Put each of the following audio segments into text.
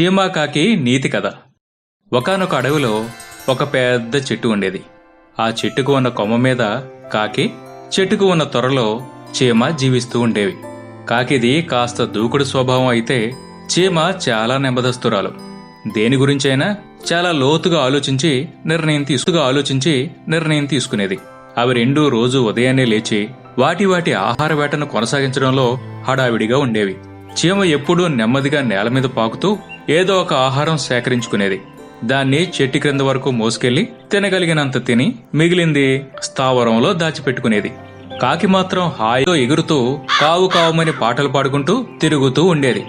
చీమాకాకి నీతి కథ. ఒకానొక అడవిలో ఒక పెద్ద చెట్టు ఉండేది. ఆ చెట్టుకు ఉన్న కొమ్మ మీద కాకి చెట్టుకు ఉన్న త్వరలో చీమ జీవిస్తూ ఉండేవి. కాకిది కాస్త దూకుడు స్వభావం అయితే చీమ చాలా నెమ్మదస్తురాలు. దేని గురించైనా చాలా లోతుగా ఆలోచించి నిర్ణయం తీసుకుగా ఆలోచించి నిర్ణయం తీసుకునేది. అవి రెండూ రోజు ఉదయాన్నే లేచి వాటి వాటి ఆహార వేటను కొనసాగించడంలో హడావిడిగా ఉండేవి. చీమ ఎప్పుడూ నెమ్మదిగా నేల మీద పాకుతూ ఏదో ఒక ఆహారం సేకరించుకునేది. దాన్ని చెట్టు క్రింద వరకు మోసుకెళ్ళి తినగలిగినంత తిని మిగిలింది స్థావరంలో దాచిపెట్టుకునేది. కాకి మాత్రం హాయిగా ఎగురుతూ కావు కావుమని పాటలు పాడుకుంటూ తిరుగుతూ ఉండేది.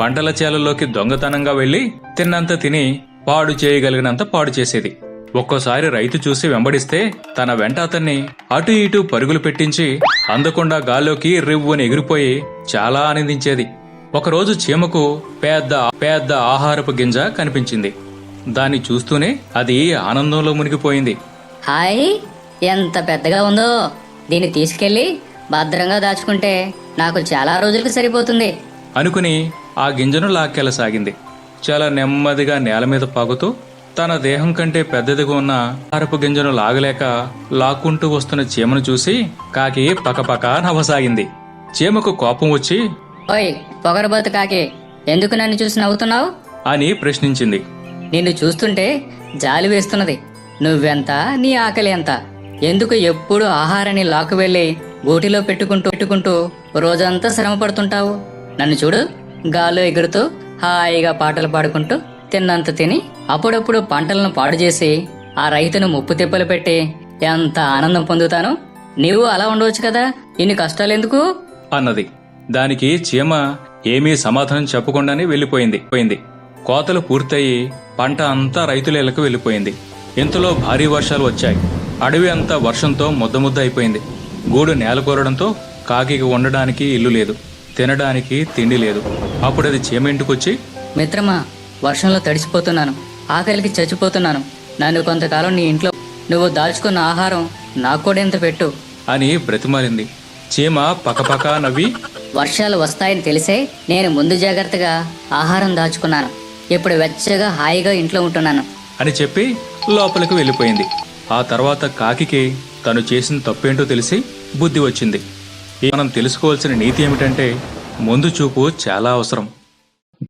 పంటల చేలల్లోకి దొంగతనంగా వెళ్ళి తిన్నంత తిని పాడు చేయగలిగినంత పాడు చేసేది. ఒక్కోసారి రైతు చూసి వెంబడిస్తే తన వెంట అతన్ని అటు ఇటు పరుగులు పెట్టించి అందకుండా గాల్లోకి రివ్వుని ఎగిరిపోయి చాలా ఆనందించేది. ఒకరోజు చీమకు పెద్ద పెద్ద ఆహారపు గింజ కనిపించింది. దాన్ని చూస్తూనే అది ఆనందంలో మునిగిపోయింది. హాయ్ ఎంత పెద్దగా ఉందో. దీన్ని తీసుకెళ్ళి భద్రంగా దాచుకుంటే నాకు చాలా రోజులకు సరిపోతుంది. అనుకుని ఆ గింజను లాక్కెళ్ళసాగింది. చాలా నెమ్మదిగా నేల మీద పాకుతూ తన దేహం కంటే పెద్దదిగా ఉన్న ఆహారపు గింజను లాగలేక లాక్కుంటూ వస్తున్న చీమను చూసి కాకి పకపక నవ్వసాగింది. చీమకు కోపం వచ్చి ఓయ్ పొగరబోతు కాకి ఎందుకు నన్ను చూసి నవ్వుతున్నావు? అని ప్రశ్నించింది. నిన్ను చూస్తుంటే జాలి వేస్తున్నది. నువ్వెంత నీ ఆకలి ఎంత? ఎందుకు ఎప్పుడు ఆహారాన్ని లాక్కు వెళ్ళి గూటిలో పెట్టుకుంటూ పెట్టుకుంటూ రోజంతా శ్రమ పడుతుంటావు? నన్ను చూడు గాల్లో ఎగురుతూ హాయిగా పాటలు పాడుకుంటూ తిన్నంత తిని అప్పుడప్పుడు పంటలను పాడు చేసి ఆ రైతును ముప్పు తిప్పలు పెట్టి ఎంత ఆనందం పొందుతాను? నీవు అలా ఉండవచ్చు కదా ఇన్ని కష్టాలు ఎందుకు? అన్నది. దానికి చీమ ఏమీ సమాధానం చెప్పకుండానే వెళ్ళిపోయింది. పోయింది. కోతలు పూర్తయి పంట అంతా రైతుల ఇళ్ళకు వెళ్ళిపోయింది. ఇంతలో భారీ వర్షాలు వచ్చాయి. అడవి అంతా వర్షంతో ముద్ద ముద్ద అయిపోయింది. గూడు నేలకూరడంతో కాకికి ఉండడానికి ఇల్లు లేదు. తినడానికి తిండి లేదు. అప్పుడు అది చీమ ఇంటికొచ్చి మిత్రమా వర్షంలో తడిసిపోతున్నాను. ఆకలికి చచ్చిపోతున్నాను. నన్ను కొంతకాలం నీ ఇంట్లో నువ్వు దాల్చుకున్న ఆహారం నాకు కూడా ఇంత పెట్టు. అని బ్రతిమాలింది. చీమ పకపక నవ్వి వర్షాలు వస్తాయని తెలిసే నేను ముందు జాగ్రత్తగా ఆహారం దాచుకున్నాను. ఇప్పుడు వెచ్చగా హాయిగా ఇంట్లో ఉంటున్నాను. అని చెప్పి లోపలికి వెళ్ళిపోయింది. ఆ తర్వాత కాకికి తను చేసిన తప్పేంటో తెలిసి బుద్ధి వచ్చింది. మనం తెలుసుకోవాల్సిన నీతి ఏమిటంటే ముందు చూపు చాలా అవసరం.